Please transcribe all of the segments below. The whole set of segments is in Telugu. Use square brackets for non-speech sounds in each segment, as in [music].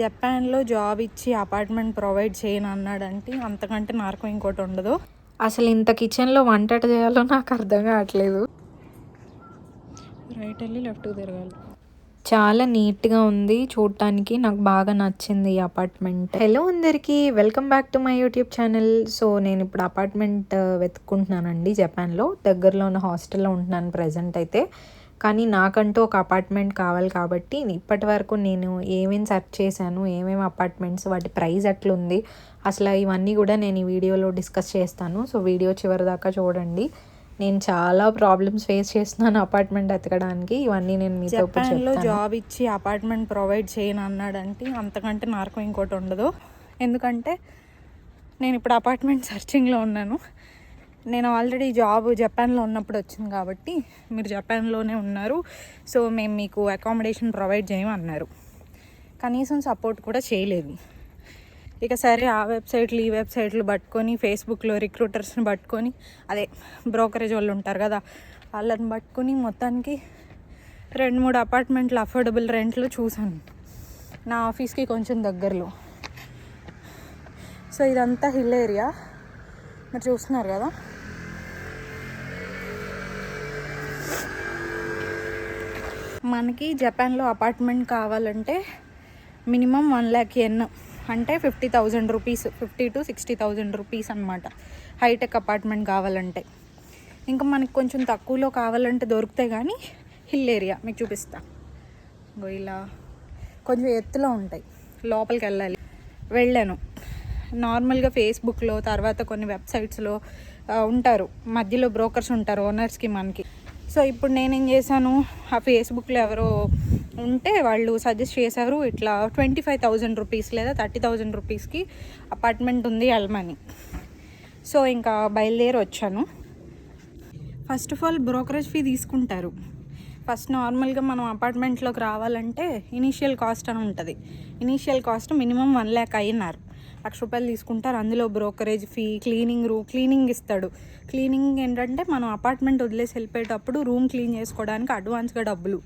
జపాన్లో జాబ్ ఇచ్చి అపార్ట్మెంట్ ప్రొవైడ్ చేయను అన్నాడంటే అంతకంటే నరకం ఇంకోటి ఉండదు. అసలు ఇంత కిచెన్లో వంట చేయాలో నాకు అర్థం కావట్లేదు. రైట్ వెళ్ళి లెఫ్ట్కి తిరగాలి. చాలా నీట్గా ఉంది. చూడటానికి నాకు బాగా నచ్చింది ఈ అపార్ట్మెంట్. హలో అందరికీ welcome back to my YouTube channel. So నేను ఇప్పుడు అపార్ట్మెంట్ వెతుక్కుంటున్నానండి జపాన్లో. దగ్గరలో ఉన్న హాస్టల్లో ఉంటున్నాను ప్రజెంట్ అయితే. కానీ నాకంటూ ఒక అపార్ట్మెంట్ కావాలి కాబట్టి ఇప్పటి వరకు నేను ఏమేమి సెర్చ్ చేశాను ఏమేమి అపార్ట్మెంట్స్ వాటి ప్రైస్ ఎట్లుంది అసలు ఇవన్నీ కూడా నేను ఈ వీడియోలో డిస్కస్ చేస్తాను. సో వీడియో చివరి దాకా చూడండి. నేను చాలా ప్రాబ్లమ్స్ ఫేస్ చేస్తున్నాను అపార్ట్మెంట్ ఎతకడానికి. ఇవన్నీ నేను మీతో ఇప్పుడు జపాన్లో జాబ్ ఇచ్చి అపార్ట్మెంట్ ప్రొవైడ్ చేయను అన్నాడంటే అంతకంటే నరకం ఇంకోటి ఉండదు. ఎందుకంటే నేను ఇప్పుడు అపార్ట్మెంట్ [laughs] సర్చింగ్లో ఉన్నాను. నేను ఆల్రెడీ జాబ్ జపాన్లో ఉన్నప్పుడు వచ్చింది కాబట్టి మీరు జపాన్లోనే ఉన్నారు. సో మేము మీకు అకామిడేషన్ ప్రొవైడ్ చేయమన్నారు. కనీసం సపోర్ట్ కూడా చేయలేదు. ఇక సరే ఆ వెబ్సైట్లు ఈ వెబ్సైట్లు పట్టుకొని ఫేస్బుక్లో రిక్రూటర్స్ని పట్టుకొని అదే బ్రోకరేజ్ వాళ్ళు ఉంటారు కదా వాళ్ళని పట్టుకొని మొత్తానికి రెండు మూడు అపార్ట్మెంట్లు అఫోర్డబుల్ రెంట్లు చూశాను. నా ఆఫీస్కి కొంచెం దగ్గరలో. సో ఇదంతా హిల్ ఏరియా మీరు చూస్తున్నారు కదా? మనకి జపాన్లో అపార్ట్మెంట్ కావాలంటే మినిమం వన్ ల్యాక్ ఎన్ అంటే fifty thousand rupees fifty to sixty thousand rupees అనమాట హైటెక్ అపార్ట్మెంట్ కావాలంటే. ఇంకా మనకి కొంచెం తక్కువలో కావాలంటే దొరికితే కానీ హిల్ ఏరియా మీకు చూపిస్తా. ఇలా కొంచెం ఎత్తులో ఉంటాయి లోపలికి వెళ్ళాలి వెళ్ళాను. నార్మల్గా ఫేస్బుక్లో తర్వాత కొన్ని వెబ్సైట్స్లో ఉంటారు. మధ్యలో బ్రోకర్స్ ఉంటారు ఓనర్స్కి మనకి. సో ఇప్పుడు నేనేం చేశాను? ఆ ఫేస్బుక్లో ఎవరో ఉంటే వాళ్ళు సజెస్ట్ చేశారు ఇట్లా ట్వంటీ ఫైవ్ థౌజండ్ రూపీస్ లేదా థర్టీ థౌజండ్ రూపీస్కి అపార్ట్మెంట్ ఉంది అల్మని సో ఇంకా బయలుదేరి వచ్చాను. First of all brokerage fee తీసుకుంటారు. ఫస్ట్ నార్మల్గా మనం అపార్ట్మెంట్లోకి రావాలంటే ఇనీషియల్ కాస్ట్ అని ఉంటుంది. Initial cost minimum one lakh అయినారు. లక్ష రూపాయలు తీసుకుంటారు. అందులో brokerage fee cleaning room cleaning ఇస్తాడు. క్లీనింగ్ ఏంటంటే మనం అపార్ట్మెంట్ వదిలేసి వెళ్ళిపోయేటప్పుడు రూమ్ క్లీన్ చేసుకోవడానికి అడ్వాన్స్గా డబ్బులు.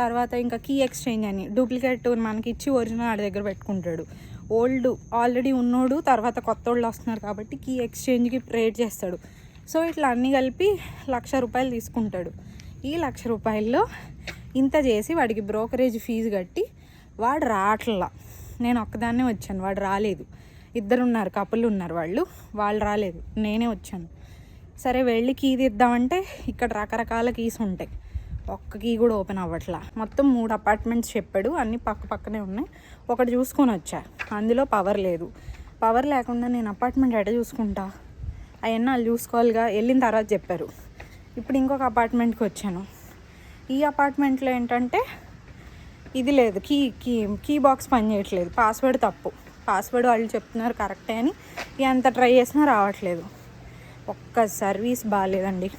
తర్వాత ఇంకా కీ ఎక్స్చేంజ్ అని డూప్లికేట్ మనకి ఇచ్చి ఒరిజినల్ ఆడి దగ్గర పెట్టుకుంటాడు. ఓల్డ్ ఆల్రెడీ ఉన్నోడు తర్వాత కొత్త వాళ్ళు వస్తున్నారు కాబట్టి కీ ఎక్స్చేంజ్కి రేట్ చేస్తాడు. సో ఇట్లా అన్నీ కలిపి లక్ష రూపాయలు తీసుకుంటాడు. ఈ లక్ష రూపాయల్లో ఇంత చేసి వాడికి బ్రోకరేజ్ ఫీజు కట్టి వాడు రావట్లా నేను ఒక్కదాన్నే వచ్చాను వాడు రాలేదు. ఇద్దరు ఉన్నారు కపుల్ ఉన్నారు వాళ్ళు. వాళ్ళు రాలేదు. నేనే వచ్చాను. సరే వెళ్ళి కీ తీద్దామంటే ఇక్కడ రకరకాల కీస్ ఉంటాయి. ఒక్క కీ కూడా ఓపెన్ అవ్వట్లా. మొత్తం మూడు అపార్ట్మెంట్స్ చెప్పాడు. అన్నీ పక్క పక్కనే ఉన్నాయి. ఒకటి చూసుకొని వచ్చా. అందులో పవర్ లేదు. పవర్ లేకుండా నేను అపార్ట్మెంట్ ఎట చూసుకుంటా? అవన్నీ వాళ్ళు చూసుకోవాలిగా. వెళ్ళిన తర్వాత చెప్పారు. ఇప్పుడు ఇంకొక అపార్ట్మెంట్కి వచ్చాను. ఈ అపార్ట్మెంట్లో ఏంటంటే ఇది లేదు. కీ కీ కీ బాక్స్ పని చేయట్లేదు పాస్వర్డ్ తప్పు. పాస్వర్డ్ వాళ్ళు చెప్తున్నారు కరెక్టే అని. ఎంత ట్రై చేసినా రావట్లేదు. ఒక్క సర్వీస్ బాగాలేదండి.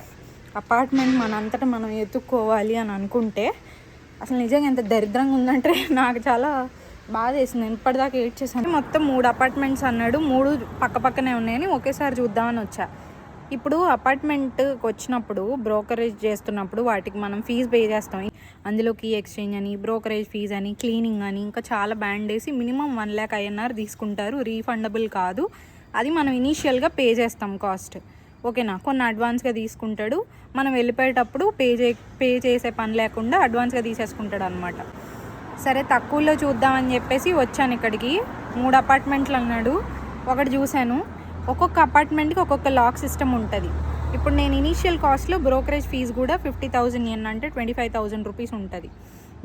అపార్ట్మెంట్ మనంతటా మనం ఎత్తుక్కోవాలి అని అనుకుంటే అసలు నిజంగా ఎంత దరిద్రంగా ఉందంటే నాకు చాలా బాధ వేసింది. ఇప్పటిదాకా ఏడ్ చేశాను మొత్తం మూడు అపార్ట్మెంట్స్ అన్నాడు. మూడు పక్క పక్కనే ఉన్నాయని ఒకేసారి చూద్దామని వచ్చా. ఇప్పుడు అపార్ట్మెంట్కి వచ్చినప్పుడు బ్రోకరేజ్ చేస్తున్నప్పుడు వాటికి మనం ఫీజు పే చేస్తాం. అందులోకి ఎక్స్చేంజ్ అని బ్రోకరేజ్ ఫీజ్ అని క్లీనింగ్ అని ఇంకా చాలా బ్యాండ్ వేసి మినిమం వన్ ల్యాక్ ఐఎన్ఆర్ తీసుకుంటారు. రీఫండబుల్ కాదు. అది మనం ఇనీషియల్గా పే చేస్తాం కాస్ట్. ఓకేనా? కొన్ని అడ్వాన్స్గా తీసుకుంటాడు. మనం వెళ్ళిపోయేటప్పుడు పే చే పే చేసే పని లేకుండా అడ్వాన్స్గా తీసేసుకుంటాడు అనమాట సరే తక్కువలో చూద్దామని చెప్పేసి వచ్చాను ఇక్కడికి. మూడు అపార్ట్మెంట్లు అన్నాడు. ఒకటి చూశాను. ఒక్కొక్క అపార్ట్మెంట్కి ఒక్కొక్క లాక్ సిస్టమ్ ఉంటుంది. ఇప్పుడు నేను ఇనీషియల్ కాస్ట్లో బ్రోకరేజ్ ఫీజు కూడా ఫిఫ్టీ థౌజండ్ ఎన్ అంటే ట్వంటీ ఫైవ్ థౌజండ్ రూపీస్ ఉంటుంది.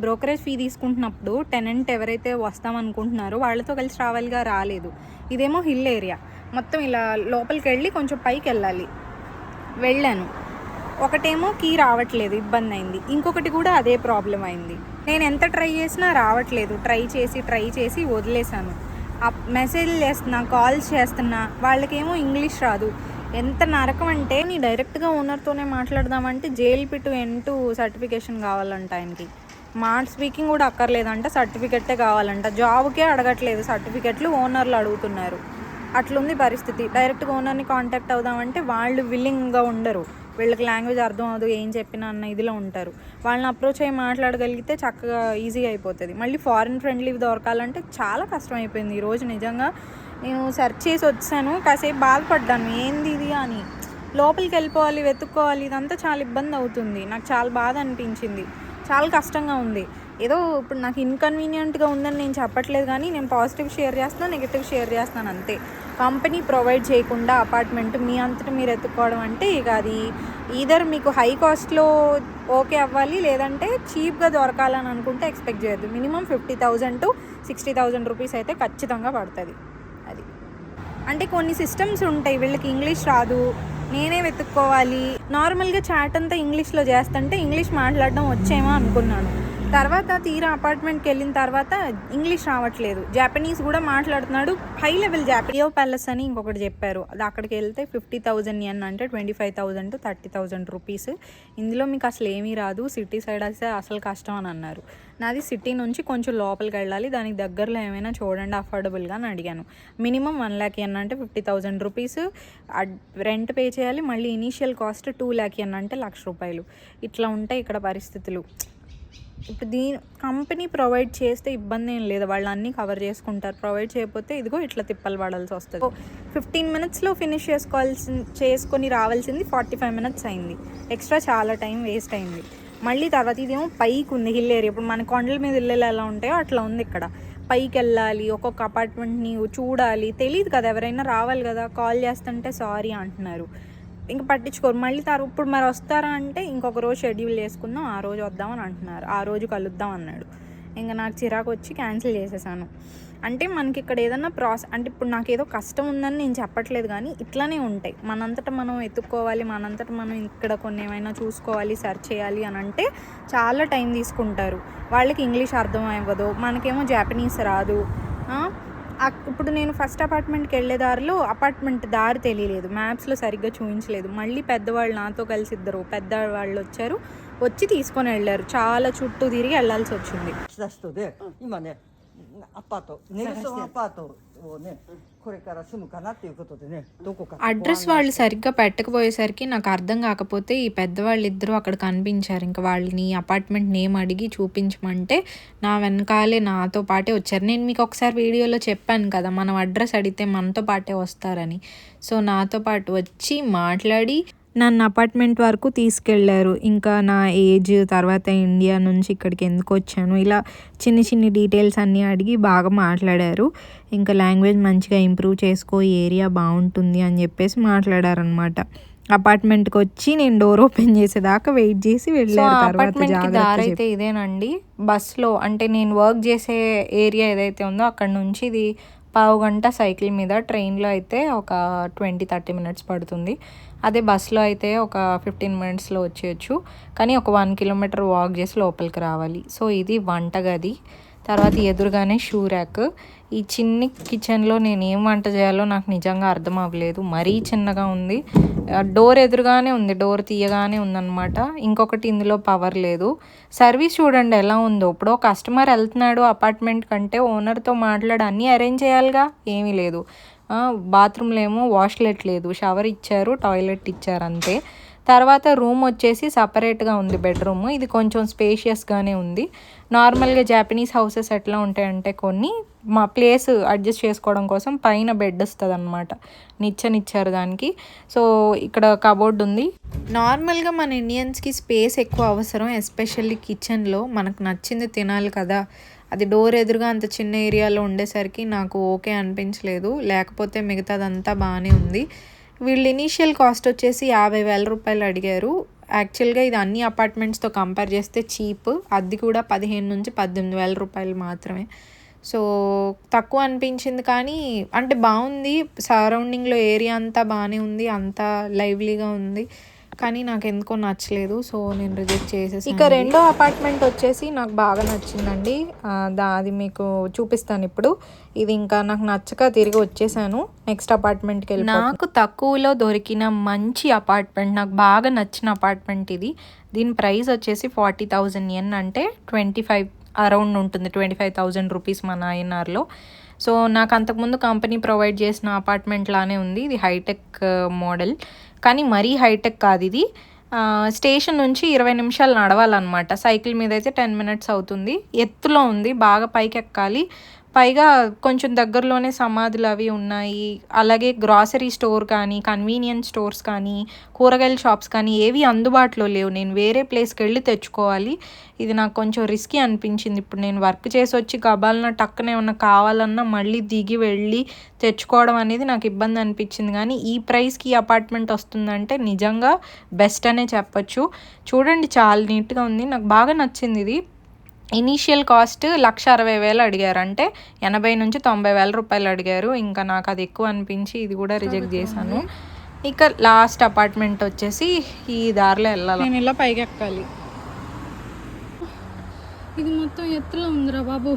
బ్రోకరేజ్ ఫీ తీసుకుంటున్నప్పుడు టెనెంట్ ఎవరైతే వస్తామనుకుంటున్నారో వాళ్ళతో కలిసి రావాలిగా రాలేదు. ఇదేమో హిల్ ఏరియా. మొత్తం ఇలా లోపలికి వెళ్ళి కొంచెం పైకి వెళ్ళాలి వెళ్ళాను. ఒకటేమో కీ రావట్లేదు ఇబ్బంది అయింది. ఇంకొకటి కూడా అదే ప్రాబ్లం అయింది. నేను ఎంత ట్రై చేసినా రావట్లేదు. ట్రై చేసి ట్రై చేసి వదిలేశాను. మెసేజ్లు చేస్తున్నా కాల్స్ చేస్తున్నా వాళ్ళకేమో ఇంగ్లీష్ రాదు. ఎంత నరకం అంటే నీ డైరెక్ట్గా ఓనర్తోనే మాట్లాడదామంటే జైలు పిట్టు ఎంటూ సర్టిఫికేషన్ కావాలంట ఆయనకి. మాట స్పీకింగ్ కూడా అక్కర్లేదంట సర్టిఫికెట్టే కావాలంట. జాబ్కే అడగట్లేదు సర్టిఫికెట్లు ఓనర్లు అడుగుతున్నారు. అట్లుంది పరిస్థితి. డైరెక్ట్గా ఓనర్ని కాంటాక్ట్ అవుదామంటే వాళ్ళు విల్లింగ్గా ఉండరు. వీళ్ళకి లాంగ్వేజ్ అర్థం అవ్వదు ఏం చెప్పినా అన్న ఇదిలో ఉంటారు. వాళ్ళని అప్రోచ్ అయ్యి మాట్లాడగలిగితే చక్కగా ఈజీగా అయిపోతుంది. మళ్ళీ ఫారిన్ ఫ్రెండ్లీ దొరకాలంటే చాలా కష్టం అయిపోయింది ఈరోజు నిజంగా నేను సెర్చ్ చేసి వచ్చాను కాసేపు బాధపడ్డాను. ఏంది ఇది అని. లోపలికి వెళ్ళిపోవాలి వెతుక్కోవాలి ఇదంతా చాలా ఇబ్బంది అవుతుంది. నాకు చాలా బాధ అనిపించింది. చాలా కష్టంగా ఉంది. ఏదో ఇప్పుడు నాకు ఇన్కన్వీనియంట్గా ఉందని నేను చెప్పట్లేదు కానీ నేను పాజిటివ్ షేర్ చేస్తున్నాను నెగిటివ్ షేర్ చేస్తున్నాను అంతే. కంపెనీ ప్రొవైడ్ చేయకుండా అపార్ట్మెంట్ మీ అంతటా మీరు ఎత్తుకోవడం అంటే ఇక అది ఈధర్ మీకు హై కాస్ట్లో ఓకే అవ్వాలి లేదంటే చీప్గా దొరకాలని అనుకుంటే ఎక్స్పెక్ట్ చేయొద్దు. Minimum fifty thousand to sixty thousand rupees అయితే ఖచ్చితంగా పడుతుంది. అది. అంటే కొన్ని సిస్టమ్స్ ఉంటాయి వీళ్ళకి ఇంగ్లీష్ రాదు నేనే వెతుక్కోవాలి. నార్మల్గా చాట్ అంతా ఇంగ్లీష్లో చేస్తుంటే ఇంగ్లీష్ మాట్లాడడం వచ్చేమో అనుకున్నాను. తర్వాత తీరా అపార్ట్మెంట్కి వెళ్ళిన తర్వాత ఇంగ్లీష్ రావట్లేదు. జాపనీస్ కూడా మాట్లాడుతున్నాడు. హై లెవెల్ జాపనియో ప్యాలెస్ అని ఇంకొకటి చెప్పారు. అది అక్కడికి వెళ్తే ఫిఫ్టీ థౌజండ్ ఎన్ అంటే twenty five thousand to thirty thousand rupees ఇందులో మీకు అసలు ఏమీ రాదు. సిటీ సైడ్ అయితే అసలు కష్టం అని అన్నారు. నాది సిటీ నుంచి కొంచెం లోపలికి వెళ్ళాలి. దానికి దగ్గరలో ఏమైనా చూడండి అఫోర్డబుల్గా అని అడిగాను. మినిమం వన్ ల్యాక్ ఎన్ అంటే fifty thousand rupees rent pay చేయాలి. మళ్ళీ ఇనీషియల్ కాస్ట్ టూ ల్యాక్ ఎన్ అంటే లక్ష రూపాయలు. ఇట్లా ఉంటాయి ఇక్కడ పరిస్థితులు. ఇప్పుడు దీని కంపెనీ ప్రొవైడ్ చేస్తే ఇబ్బంది ఏం లేదు. వాళ్ళు అన్నీ కవర్ చేసుకుంటారు. ప్రొవైడ్ చేయకపోతే ఇదిగో ఇట్లా తిప్పలు పడాల్సి వస్తుంది. ఫిఫ్టీన్ మినిట్స్లో ఫినిష్ చేసుకోవాల్సి చేసుకొని రావాల్సింది ఫార్టీ ఫైవ్ మినిట్స్ అయింది. ఎక్స్ట్రా చాలా టైం వేస్ట్ అయింది. మళ్ళీ తర్వాత ఇదేమో పైకి ఉంది హిల్ ఏరియా. ఇప్పుడు మన కొండల మీద ఇల్లు ఎలా ఉంటాయో అట్లా ఉంది ఇక్కడ. పైకి వెళ్ళాలి ఒక్కొక్క అపార్ట్మెంట్ని చూడాలి. తెలియదు కదా ఎవరైనా రావాలి కదా కాల్ చేస్తుంటే సారీ అంటున్నారు. ఇంకా పట్టించుకోరు. మళ్ళీ తరు ఇప్పుడు మరి వస్తారా అంటే ఇంకొక రోజు షెడ్యూల్ చేసుకుందాం ఆ రోజు వద్దామని అంటున్నారు. ఆ రోజు కలుద్దాం అన్నాడు. ఇంకా నాకు చిరాకు వచ్చి క్యాన్సిల్ చేసేసాను. అంటే మనకి ఇక్కడ ఏదన్నా ప్రాసెస్ అంటే ఇప్పుడు నాకు ఏదో కష్టం ఉందని నేను చెప్పట్లేదు కానీ ఇట్లానే ఉంటాయి. మనంతటా మనం ఎత్తుక్కోవాలి మనంతటా మనం ఇక్కడ కొన్ని ఏమైనా చూసుకోవాలి సెర్చ్ చేయాలి అని అంటే చాలా టైం తీసుకుంటారు. వాళ్ళకి ఇంగ్లీష్ అర్థం అవ్వదు. మనకేమో జాపనీస్ రాదు. ఇప్పుడు నేను ఫస్ట్ అపార్ట్మెంట్కి వెళ్ళే దారిలో అపార్ట్మెంట్ దారి తెలియలేదు. మ్యాప్స్లో సరిగ్గా చూపించలేదు మళ్ళీ పెద్దవాళ్ళు నాతో కలిసి ఇద్దరు పెద్దవాళ్ళు వచ్చారు. వచ్చి తీసుకొని వెళ్ళారు. చాలా చుట్టూ తిరిగి వెళ్ళాల్సి వచ్చింది. అడ్రస్ వాళ్ళు సరిగ్గా పెట్టకపోయేసరికి నాకు అర్థం కాకపోతే ఈ పెద్దవాళ్ళు ఇద్దరు అక్కడ కనిపించారు ఇంకా వాళ్ళని అపార్ట్మెంట్ నేమ్ అడిగి చూపించమంటే నా వెనకాలే నాతో పాటే వచ్చారు నేను మీకు ఒకసారి వీడియోలో చెప్పాను కదా మనం అడ్రస్ అడిగితే మనతో పాటే వస్తారని సో నాతో పాటు వచ్చి మాట్లాడి నన్ను అపార్ట్మెంట్ వరకు తీసుకెళ్ళారు ఇంకా నా ఏజ్ తర్వాత ఇండియా నుంచి ఇక్కడికి ఎందుకు వచ్చాను? ఇలా చిన్న చిన్న డీటెయిల్స్ అన్నీ అడిగి బాగా మాట్లాడారు. ఇంకా లాంగ్వేజ్ మంచిగా ఇంప్రూవ్ చేసుకో ఏరియా బాగుంటుంది అని చెప్పేసి మాట్లాడారనమాట అపార్ట్మెంట్కి వచ్చి నేను డోర్ ఓపెన్ చేసేదాకా వెయిట్ చేసి వెళ్ళారు అపార్ట్మెంట్ దారైతే అయితే ఇదేనండి. బస్లో అంటే నేను వర్క్ చేసే ఏరియా ఏదైతే ఉందో అక్కడ నుంచి ఇది పావు గంట సైకిల్ మీద ట్రైన్లో అయితే ఒక ట్వంటీ థర్టీ మినిట్స్ పడుతుంది. అదే బస్సులో అయితే ఒక ఫిఫ్టీన్ మినిట్స్లో వచ్చేయచ్చు. కానీ ఒక వన్ కిలోమీటర్ వాక్ చేసి లోపలికి రావాలి. సో ఇది వంటగది. తర్వాత ఎదురుగానే షూ ర్యాక్. ఈ చిన్ని కిచెన్లో నేను ఏం వంట చేయాలో నాకు నిజంగా అర్థం అవ్వలేదు. మరీ చిన్నగా ఉంది. డోర్ ఎదురుగానే ఉంది. డోర్ తీయగానే ఉందన్నమాట. ఇంకొకటి ఇందులో పవర్ లేదు. సర్వీస్ చూడండి ఎలా ఉందో. ఇప్పుడు కస్టమర్ వెళ్తున్నాడు అపార్ట్మెంట్ కంటే ఓనర్తో మాట్లాడి అన్నీ అరేంజ్ చేయాలిగా? ఏమీ లేదు. బాత్రూంలో ఏమో వాష్లెట్ లేదు. షవర్ ఇచ్చారు టాయిలెట్ ఇచ్చారు అంతే. తర్వాత రూమ్ వచ్చేసి సపరేట్గా ఉంది బెడ్రూమ్. ఇది కొంచెం స్పేషియస్గానే ఉంది. నార్మల్గా జాపనీస్ హౌసెస్ ఎట్లా ఉంటాయంటే కొన్ని మా ప్లేస్ అడ్జస్ట్ చేసుకోవడం కోసం పైన బెడ్ వస్తుంది అనమాట నిచ్చనిచ్చారు దానికి. సో ఇక్కడ కబోర్డ్ ఉంది. నార్మల్గా మన ఇండియన్స్కి స్పేస్ ఎక్కువ అవసరం ఎస్పెషల్లీ కిచెన్లో. మనకు నచ్చింది తినాలి కదా. అది డోర్ ఎదురుగా అంత చిన్న ఏరియాలో ఉండేసరికి నాకు ఓకే అనిపించలేదు. లేకపోతే మిగతాదంతా బాగానే ఉంది. వీళ్ళు ఇనీషియల్ కాస్ట్ వచ్చేసి యాభై వేల రూపాయలు అడిగారు. యాక్చువల్గా ఇది అన్ని అపార్ట్మెంట్స్తో కంపేర్ చేస్తే చీప్. అది కూడా పదిహేను నుంచి పద్దెనిమిది వేల రూపాయలు మాత్రమే. సో తక్కువ అనిపించింది కానీ అంటే బాగుంది సరౌండింగ్లో ఏరియా అంతా బాగానే ఉంది. అంతా లైవ్లీగా ఉంది. కానీ నాకు ఎందుకో నచ్చలేదు సో నేను రిజెక్ట్ చేసేసి ఇక రెండో అపార్ట్మెంట్ వచ్చేసి నాకు బాగా నచ్చిందండి. దా అది మీకు చూపిస్తాను ఇప్పుడు. ఇది ఇంకా నాకు నచ్చక తిరిగి వచ్చేసాను. నెక్స్ట్ అపార్ట్మెంట్కి వెళ్ళి నాకు తక్కువలో దొరికిన మంచి అపార్ట్మెంట్ నాకు బాగా నచ్చిన అపార్ట్మెంట్ ఇది. దీని ప్రైస్ వచ్చేసి ఫార్టీ థౌజండ్ ఎన్ అంటే ట్వంటీ ఫైవ్ అరౌండ్ ఉంటుంది ట్వంటీ ఫైవ్ థౌజండ్ రూపీస్ మన ఐఎన్ఆర్లో సో నాకు అంతకుముందు కంపెనీ ప్రొవైడ్ చేసిన అపార్ట్మెంట్ లానే ఉంది. ఇది హైటెక్ మోడల్ కానీ మరీ హైటెక్ కాదు ఇది. స్టేషన్ నుంచి ఇరవై నిమిషాలు నడవాలన్నమాట. సైకిల్ మీద అయితే టెన్ మినిట్స్ అవుతుంది. ఎత్తులో ఉంది. బాగా పైకి ఎక్కాలి పైగా కొంచెం దగ్గరలోనే సమాధులు అవి ఉన్నాయి. అలాగే గ్రాసరీ స్టోర్ కానీ కన్వీనియన్స్ స్టోర్స్ కానీ కూరగాయల షాప్స్ కానీ ఏవి అందుబాటులో లేవు. నేను వేరే ప్లేస్కి వెళ్ళి తెచ్చుకోవాలి. ఇది నాకు కొంచెం రిస్కీ అనిపించింది. ఇప్పుడు నేను వర్క్ చేసి వచ్చి గబాలన టక్కనే ఏమన్నా కావాలన్నా మళ్ళీ దిగి వెళ్ళి తెచ్చుకోవడం అనేది నాకు ఇబ్బంది అనిపించింది. కానీ ఈ ప్రైస్కి ఈ అపార్ట్మెంట్ వస్తుందంటే నిజంగా బెస్ట్ అనే చెప్పచ్చు. చూడండి చాలా నీట్గా ఉంది. నాకు బాగా నచ్చింది ఇది. ఇనీషియల్ కాస్ట్ లక్ష అరవై వేలు అడిగారు. అంటే ఎనభై నుంచి తొంభై వేల రూపాయలు అడిగారు. ఇంకా నాకు అది ఎక్కువ అనిపించి ఇది కూడా రిజెక్ట్ చేశాను. ఇక లాస్ట్ అపార్ట్మెంట్ వచ్చేసి ఈ దారిలో వెళ్ళాలి. నేను ఇలా పైకి ఎక్కాలి. ఇది మొత్తం ఎత్తులో ఉందిరా బాబు.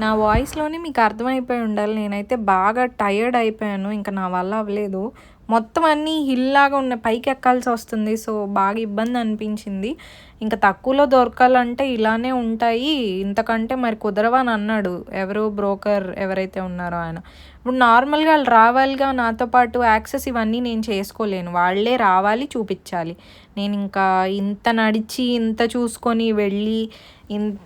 నా వాయిస్లోనే మీకు అర్థమైపోయి ఉండాలి. నేనైతే బాగా టయర్డ్ అయిపోయాను. ఇంకా నా వల్ల అవ్వలేదు. మొత్తం అన్నీ హిల్ లాగా ఉన్న పైకి ఎక్కాల్సి వస్తుంది. సో బాగా ఇబ్బంది అనిపించింది. ఇంకా తక్కువలో దొరకాలంటే ఇలానే ఉంటాయి. ఇంతకంటే మరి కుదరవని అన్నాడు. ఎవరు బ్రోకర్ ఎవరైతే ఉన్నారో ఆయన. ఇప్పుడు నార్మల్గా వాళ్ళు రావాలిగా నాతో పాటు యాక్సెస్ ఇవన్నీ నేను చేసుకోలేను. వాళ్ళే రావాలి చూపించాలి. నేను ఇంకా ఇంత నడిచి ఇంత చూసుకొని వెళ్ళి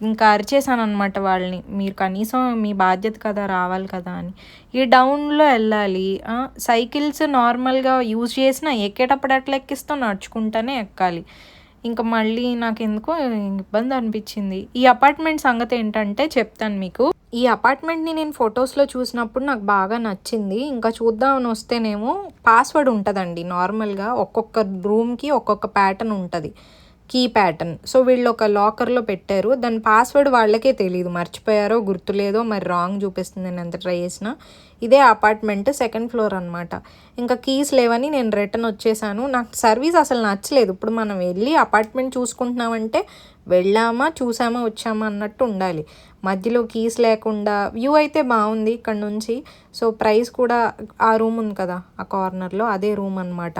ఇంకా అరిచేసాను అనమాట వాళ్ళని. మీరు కనీసం మీ బాధ్యత కదా రావాలి కదా అని. ఈ డౌన్లో వెళ్ళాలి. సైకిల్స్ నార్మల్గా యూజ్ చేసిన ఎక్కేటప్పుడు అట్లా ఎక్కిస్తూ నడుచుకుంటూనే ఎక్కాలి. ఇంకా మళ్ళీ నాకు ఎందుకో ఇబ్బంది అనిపించింది. ఈ అపార్ట్మెంట్ సంగతి ఏంటంటే చెప్తాను మీకు. ఈ అపార్ట్మెంట్ని నేను ఫొటోస్లో చూసినప్పుడు నాకు బాగా నచ్చింది. ఇంకా చూద్దామని వస్తేనేమో పాస్వర్డ్ ఉంటుందండి. నార్మల్గా ఒక్కొక్క రూమ్కి ఒక్కొక్క ప్యాటర్న్ ఉంటుంది. Key pattern. సో వీళ్ళు ఒక లాకర్లో పెట్టారు. దాని పాస్వర్డ్ వాళ్ళకే తెలియదు మర్చిపోయారో గుర్తులేదో మరి రాంగ్ చూపిస్తుంది నేను ఎంత ట్రై చేసినా. ఇదే అపార్ట్మెంట్ సెకండ్ ఫ్లోర్ అనమాట ఇంకా కీస్ లేవని నేను రిటర్న్ వచ్చేసాను. నాకు సర్వీస్ అసలు నచ్చలేదు. ఇప్పుడు మనం వెళ్ళి అపార్ట్మెంట్ చూసుకుంటున్నామంటే వెళ్ళామా చూసామా వచ్చామా అన్నట్టు ఉండాలి. మధ్యలో కీస్ లేకుండా వ్యూ అయితే బాగుంది ఇక్కడ నుంచి. సో ప్రైస్ కూడా ఆ రూమ్ ఉంది కదా ఆ కార్నర్లో అదే రూమ్ అన్నమాట.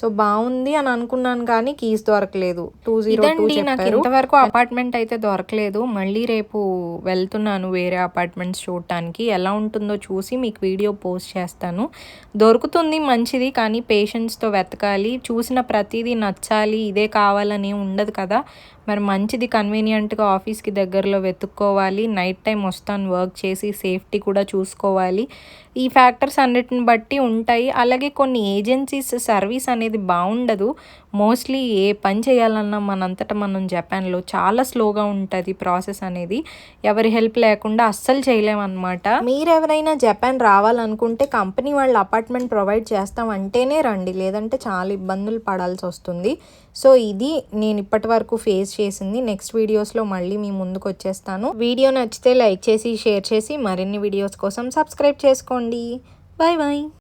సో బాగుంది అని అనుకున్నాను కానీ కీస్ దొరకలేదు. టూ జీరో నాకు ఇంతవరకు అపార్ట్మెంట్ అయితే దొరకలేదు. మళ్ళీ రేపు వెళ్తున్నాను వేరే అపార్ట్మెంట్స్ చూడటానికి. ఎలా ఉంటుందో చూసి మీకు వీడియో పోస్ట్ చేస్తాను. దొరుకుతుంది మంచిది కానీ పేషెన్స్తో వెతకాలి. చూసిన ప్రతిదీ నచ్చాలి ఇదే కావాలని ఉండదు కదా. మరి మంచిది కన్వీనియంట్గా ఆఫీస్కి దగ్గరలో వెతుక్కోవాలి. నైట్ టైం వస్తాను వర్క్ చేసి సేఫ్టీ కూడా చూసుకోవాలి. ఈ ఫ్యాక్టర్స్ అన్నిటిని బట్టి ఉంటాయి. అలాగే కొన్ని ఏజెన్సీస్ సర్వీస్ అనేది బాగుండదు. మోస్ట్లీ ఏ పని చేయాలన్నా మనంతటా మనం జపాన్లో చాలా స్లోగా ఉంటుంది ప్రాసెస్ అనేది. ఎవరి హెల్ప్ లేకుండా అస్సలు చేయలేమన్నమాట. మీరు ఎవరైనా జపాన్ రావాలనుకుంటే కంపెనీ వాళ్ళు అపార్ట్మెంట్ ప్రొవైడ్ చేస్తాం అంటేనే రండి. లేదంటే చాలా ఇబ్బందులు పడాల్సి వస్తుంది. సో ఇది నేను ఇప్పటి వరకు ఫేస్ చేసింది. నెక్స్ట్ వీడియోస్లో మళ్ళీ మీ ముందుకు వచ్చేస్తాను వీడియో నచ్చితే లైక్ చేసి షేర్ చేసి మరిన్ని వీడియోస్ కోసం సబ్స్క్రైబ్ చేసుకోండి. Bye bye